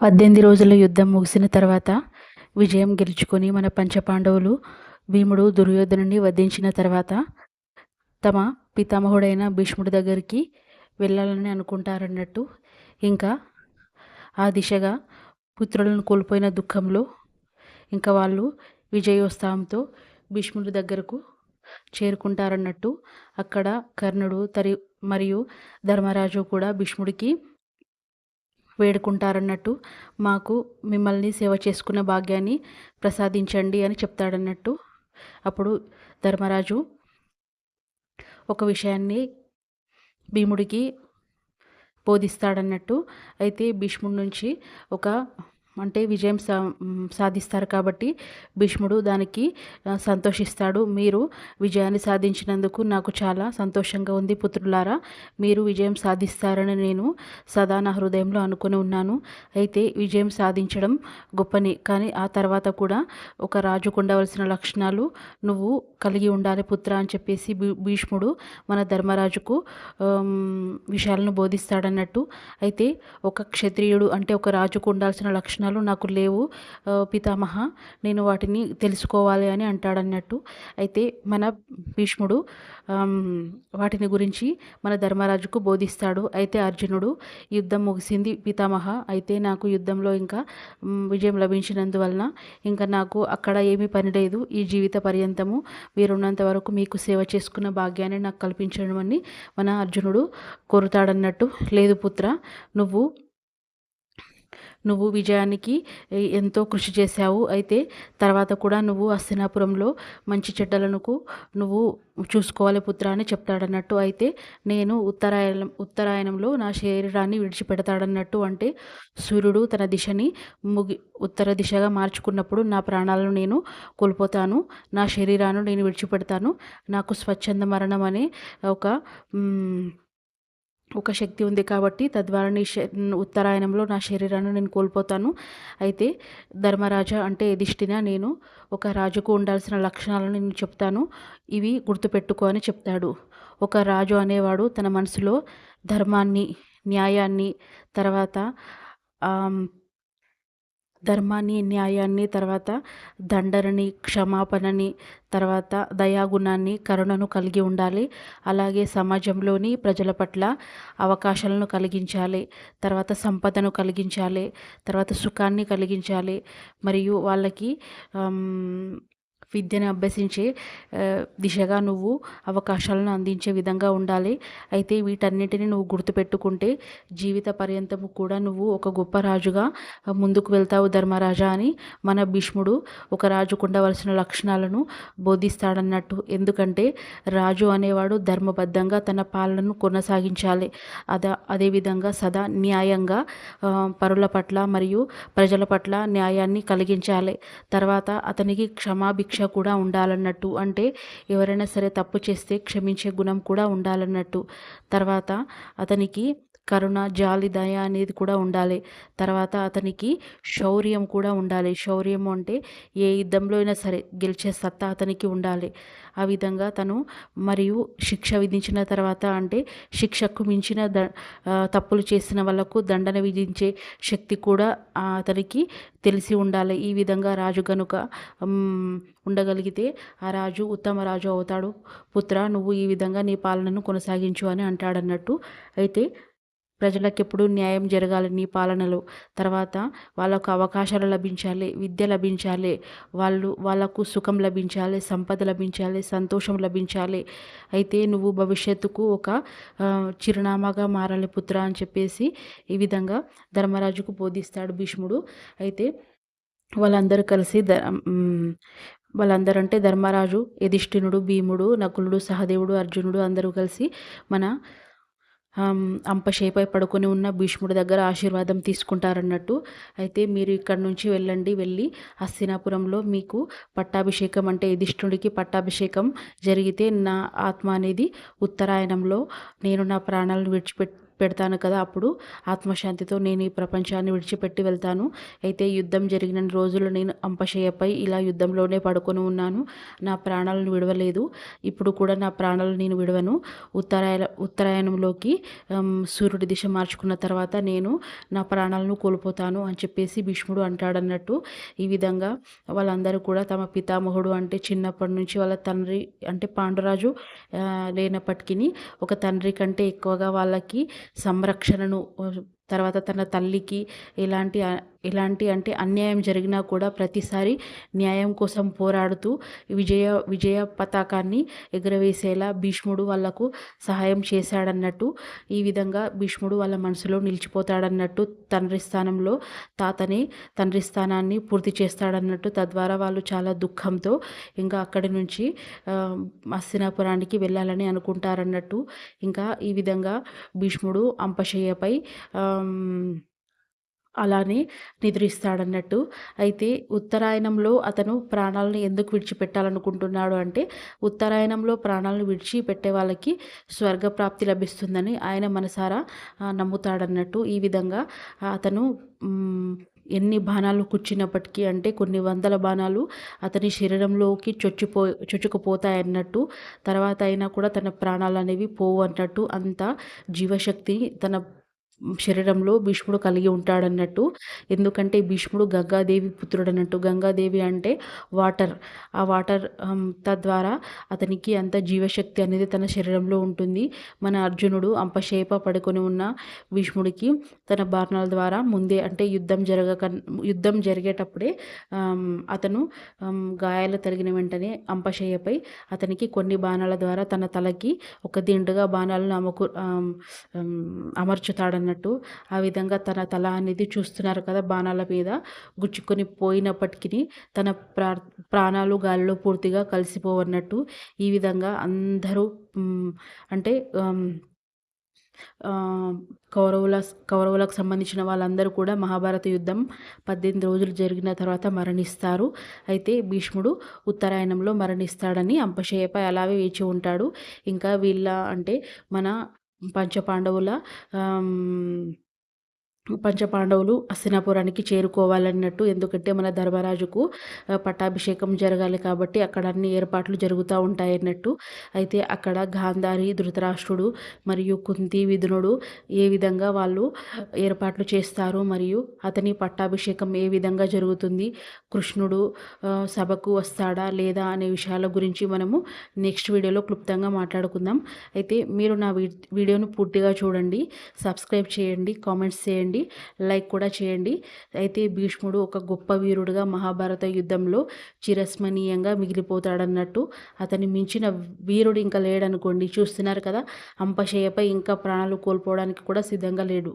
పద్దెనిమిది రోజుల యుద్ధం ముగిసిన తర్వాత విజయం గెలుచుకొని మన పంచపాండవులు భీముడు దుర్యోధనుని వధించిన తర్వాత తమ పితామహుడైన భీష్ముడి దగ్గరికి వెళ్ళాలని అనుకుంటారన్నట్టు ఇంకా ఆ దిశగా పుత్రులను కోల్పోయిన దుఃఖంలో ఇంకా వాళ్ళు విజయోత్సాహంతో భీష్ముడి దగ్గరకు చేరుకుంటారన్నట్టు అక్కడ కర్ణుడు తరి మరియు ధర్మరాజు కూడా భీష్ముడికి వేడుకుంటారన్నట్టు మాకు మిమ్మల్ని సేవ చేసుకునే భాగ్యాన్ని ప్రసాదించండి అని చెప్తాడన్నట్టు. అప్పుడు ధర్మరాజు ఒక విషయాన్ని భీముడికి బోధిస్తాడన్నట్టు. అయితే భీష్ముడి నుంచి ఒక అంటే విజయం సా సాధిస్తారు కాబట్టి భీష్ముడు దానికి సంతోషిస్తాడు. మీరు విజయాన్ని సాధించినందుకు నాకు చాలా సంతోషంగా ఉంది పుత్రులారా. మీరు విజయం సాధిస్తారని నేను సదా నా హృదయంలో అనుకుని ఉన్నాను. అయితే విజయం సాధించడం గొప్పని కానీ ఆ తర్వాత కూడా ఒక రాజుకు ఉండవలసిన లక్షణాలు నువ్వు కలిగి ఉండాలి పుత్ర అని చెప్పేసి భీష్ముడు మన ధర్మరాజుకు విషయాలను బోధిస్తాడన్నట్టు. అయితే ఒక క్షత్రియుడు అంటే ఒక రాజుకు ఉండాల్సిన లక్షణాలు లక్షణాలు నాకు లేవు. పితామహ నేను వాటిని తెలుసుకోవాలి అని అంటాడన్నట్టు. అయితే మన భీష్ముడు వాటిని గురించి మన ధర్మరాజుకు బోధిస్తాడు. అయితే అర్జునుడు యుద్ధం ముగిసింది పితామహ. అయితే నాకు యుద్ధంలో ఇంకా విజయం లభించినందువలన ఇంకా నాకు అక్కడ ఏమీ పని లేదు. ఈ జీవిత పర్యంతము వీరున్నంత వరకు మీకు సేవ చేసుకున్న భాగ్యాన్ని నాకు కల్పించడం అని మన అర్జునుడు కోరుతాడన్నట్టు. లేదు పుత్ర నువ్వు నువ్వు విజయానికి ఎంతో కృషి చేశావు. అయితే తర్వాత కూడా నువ్వు హస్తినాపురంలో మంచి చెడ్డలను నువ్వు చూసుకోవాలి పుత్ర అని చెప్తాడన్నట్టు. అయితే నేను ఉత్తరాయణం ఉత్తరాయణంలో నా శరీరాన్ని విడిచిపెడతాడన్నట్టు అంటే సూర్యుడు తన దిశని ముగి ఉత్తర దిశగా మార్చుకున్నప్పుడు నా ప్రాణాలను నేను కోల్పోతాను. నా శరీరాన్ని నేను విడిచిపెడతాను. నాకు స్వచ్ఛంద మరణం అనే ఒక ఒక శక్తి ఉంది కాబట్టి తద్వారా నీ ఉత్తరాయణంలో నా శరీరాన్ని నేను కోల్పోతాను. అయితే ధర్మరాజా అంటే ఎదిష్టిన నేను ఒక రాజుకు ఉండాల్సిన లక్షణాలను నేను చెప్తాను. ఇవి గుర్తుపెట్టుకో అని చెప్తాడు. ఒక రాజు అనేవాడు తన మనసులో ధర్మాన్ని న్యాయాన్ని తర్వాత ధర్మాన్ని న్యాయాన్ని తర్వాత దండనని క్షమాపణని తర్వాత దయాగుణాన్ని కరుణను కలిగి ఉండాలి. అలాగే సమాజంలోని ప్రజల పట్ల అవకాశాలను కలిగించాలి. తర్వాత సంపదను కలిగించాలి. తర్వాత సుఖాన్ని కలిగించాలి. మరియు వాళ్ళకి విద్యను అభ్యసించే దిశగా నువ్వు అవకాశాలను అందించే విధంగా ఉండాలి. అయితే వీటన్నిటిని నువ్వు గుర్తుపెట్టుకుంటే జీవిత పర్యంతము కూడా నువ్వు ఒక గొప్ప రాజుగా ముందుకు వెళ్తావు ధర్మరాజా అని మన భీష్ముడు ఒక రాజుకు ఉండవలసిన లక్షణాలను బోధిస్తాడన్నట్టు. ఎందుకంటే రాజు అనేవాడు ధర్మబద్ధంగా తన పాలనను కొనసాగించాలి. అదా అదేవిధంగా సదా న్యాయంగా పరుల పట్ల మరియు ప్రజల పట్ల న్యాయాన్ని కలిగించాలి. తర్వాత అతనికి క్షమాభిక్ష శిక్ష కూడా ఉండాలన్నట్టు అంటే ఎవరైనా సరే తప్పు చేస్తే క్షమించే గుణం కూడా ఉండాలన్నట్టు. తర్వాత అతనికి కరుణ జాలి దయ అనేది కూడా ఉండాలి. తర్వాత అతనికి శౌర్యం కూడా ఉండాలి. శౌర్యం అంటే ఏ యుద్ధంలో అయినా సరే గెలిచే సత్తా అతనికి ఉండాలి. ఆ విధంగా తను మరియు శిక్ష విధించిన తర్వాత అంటే శిక్షకు మించిన ద తప్పులు చేసిన వాళ్ళకు దండన విధించే శక్తి కూడా అతనికి తెలిసి ఉండాలి. ఈ విధంగా రాజు కనుక ఉండగలిగితే ఆ రాజు ఉత్తమ రాజు అవుతాడు. పుత్ర నువ్వు ఈ విధంగా నీ పాలనను కొనసాగించు అని అంటాడన్నట్టు అయితే ప్రజలకెప్పుడు న్యాయం జరగాలి నీ పాలనలో. తర్వాత వాళ్ళకు అవకాశాలు లభించాలి విద్య లభించాలి వాళ్ళు వాళ్ళకు సుఖం లభించాలి సంపద లభించాలి సంతోషం లభించాలి. అయితే నువ్వు భవిష్యత్తుకు ఒక చిరునామాగా మారాలి పుత్ర అని చెప్పేసి ఈ విధంగా ధర్మరాజుకు బోధిస్తాడు భీష్ముడు. అయితే వాళ్ళందరూ కలిసి ద వాళ్ళందరూ అంటే ధర్మరాజు యధిష్ఠినుడు భీముడు నకులుడు సహదేవుడు అర్జునుడు అందరూ కలిసి మన అంపశేపై పడుకొని ఉన్న భీష్ముడి దగ్గర ఆశీర్వాదం తీసుకుంటారన్నట్టు. అయితే మీరు ఇక్కడ నుంచి వెళ్ళండి వెళ్ళి హస్తినాపురంలో మీకు పట్టాభిషేకం అంటే యుధిష్ఠుడికి పట్టాభిషేకం జరిగితే నా ఆత్మ అనేది ఉత్తరాయణంలో నేను నా ప్రాణాలను విడిచిపెట్టి పెడతాను కదా అప్పుడు ఆత్మశాంతితో నేను ఈ ప్రపంచాన్ని విడిచిపెట్టి వెళ్తాను. అయితే యుద్ధం జరిగిన రోజులు నేను అంపశయ్యపై ఇలా యుద్ధంలోనే పడుకొని ఉన్నాను. నా ప్రాణాలను విడవలేదు. ఇప్పుడు కూడా నా ప్రాణాలు నేను విడవను. ఉత్తరాయణ ఉత్తరాయణంలోకి సూర్యుడి దిశ మార్చుకున్న తర్వాత నేను నా ప్రాణాలను కోల్పోతాను అని చెప్పేసి భీష్ముడు అంటాడన్నట్టు ఈ విధంగా వాళ్ళందరూ కూడా తమ పితామహుడు అంటే చిన్నప్పటి నుంచి వాళ్ళ తండ్రి అంటే పాండురాజు లేనప్పటికీ ఒక తండ్రి కంటే ఎక్కువగా వాళ్ళకి సంరక్షణను తర్వాత తన తల్లికి ఎలాంటి ఎలాంటి అంటే అన్యాయం జరిగినా కూడా ప్రతిసారి న్యాయం కోసం పోరాడుతూ విజయ విజయ పతాకాన్ని ఎగురవేసేలా భీష్ముడు వాళ్ళకు సహాయం చేశాడన్నట్టు ఈ విధంగా భీష్ముడు వాళ్ళ మనసులో నిలిచిపోతాడన్నట్టు తండ్రి స్థానంలో తాతనే తండ్రి స్థానాన్ని పూర్తి చేస్తాడన్నట్టు తద్వారా వాళ్ళు చాలా దుఃఖంతో ఇంకా అక్కడి నుంచి అస్తినాపురానికి వెళ్ళాలని అనుకుంటారన్నట్టు. ఇంకా ఈ విధంగా భీష్ముడు అంపశయ్యపై అలానే నిద్రిస్తాడన్నట్టు. అయితే ఉత్తరాయణంలో అతను ప్రాణాలను ఎందుకు విడిచిపెట్టాలనుకుంటున్నాడు అంటే ఉత్తరాయణంలో ప్రాణాలను విడిచి పెట్టే వాళ్ళకి స్వర్గప్రాప్తి లభిస్తుందని ఆయన మనసారా నమ్ముతాడన్నట్టు. ఈ విధంగా అతను ఎన్ని బాణాలు కూర్చున్నప్పటికీ అంటే కొన్ని వందల బాణాలు అతని శరీరంలోకి చొచ్చిపో చొచ్చుకుపోతాయన్నట్టు. తర్వాత అయినా కూడా తన ప్రాణాలు అనేవి పోవు అన్నట్టు అంత జీవశక్తిని తన శరీరంలో భీష్ముడు కలిగి ఉంటాడన్నట్టు. ఎందుకంటే భీష్ముడు గంగాదేవి పుత్రుడు అన్నట్టు గంగాదేవి అంటే వాటర్. ఆ వాటర్ తద్వారా అతనికి అంత జీవశక్తి అనేది తన శరీరంలో ఉంటుంది. మన అర్జునుడు అంపశేప పడుకొని ఉన్న భీష్ముడికి తన బాణాల ద్వారా ముందే అంటే యుద్ధం జరగక యుద్ధం జరిగేటప్పుడే అతను గాయాలు తగిన వెంటనే అంపశయ్యపై అతనికి కొన్ని బాణాల ద్వారా తన తలకి ఒక దిండుగా బాణాలను అమకు అమర్చుతాడన్న అన్నట్టు ఆ విధంగా తన తల అనేది చూస్తున్నారు కదా బాణాల మీద గుచ్చుకొని పోయినప్పటికీ తన ప్రా ప్రాణాలు గాలిలో పూర్తిగా కలిసిపోవన్నట్టు ఈ విధంగా అందరూ అంటే కౌరవుల కౌరవులకు సంబంధించిన వాళ్ళందరూ కూడా మహాభారత యుద్ధం పద్దెనిమిది రోజులు జరిగిన తర్వాత మరణిస్తారు. అయితే భీష్ముడు ఉత్తరాయణంలో మరణిస్తాడని అంపశయ్యపై అలాగే వేచి ఉంటాడు. ఇంకా వీళ్ళ అంటే మన పంచపాండవుల పంచపాండవులు అస్తినాపురానికి చేరుకోవాలన్నట్టు ఎందుకంటే మన ధర్మరాజుకు పట్టాభిషేకం జరగాలి కాబట్టి అక్కడ అన్ని ఏర్పాట్లు జరుగుతూ ఉంటాయన్నట్టు. అయితే అక్కడ గాంధారి ధృతరాష్ట్రుడు మరియు కుంతి విధునుడు ఏ విధంగా వాళ్ళు ఏర్పాట్లు చేస్తారు మరియు అతని పట్టాభిషేకం ఏ విధంగా జరుగుతుంది కృష్ణుడు సభకు వస్తాడా లేదా అనే విషయాల గురించి మనము నెక్స్ట్ వీడియోలో క్లుప్తంగా మాట్లాడుకుందాం. అయితే మీరు నా వీడియోను పూర్తిగా చూడండి సబ్స్క్రైబ్ చేయండి కామెంట్స్ చేయండి. చేయండి లైక్ కూడా చేయండి. అయితే భీష్ముడు ఒక గొప్ప వీరుడుగా మహాభారత యుద్ధంలో చిరస్మరణీయంగా మిగిలిపోతాడన్నట్టు. అతని మించిన వీరుడు ఇంకా లేడనుకోండి. చూస్తున్నారు కదా అంపశయ్యపై ఇంకా ప్రాణాలు కోల్పోవడానికి కూడా సిద్ధంగా లేడు.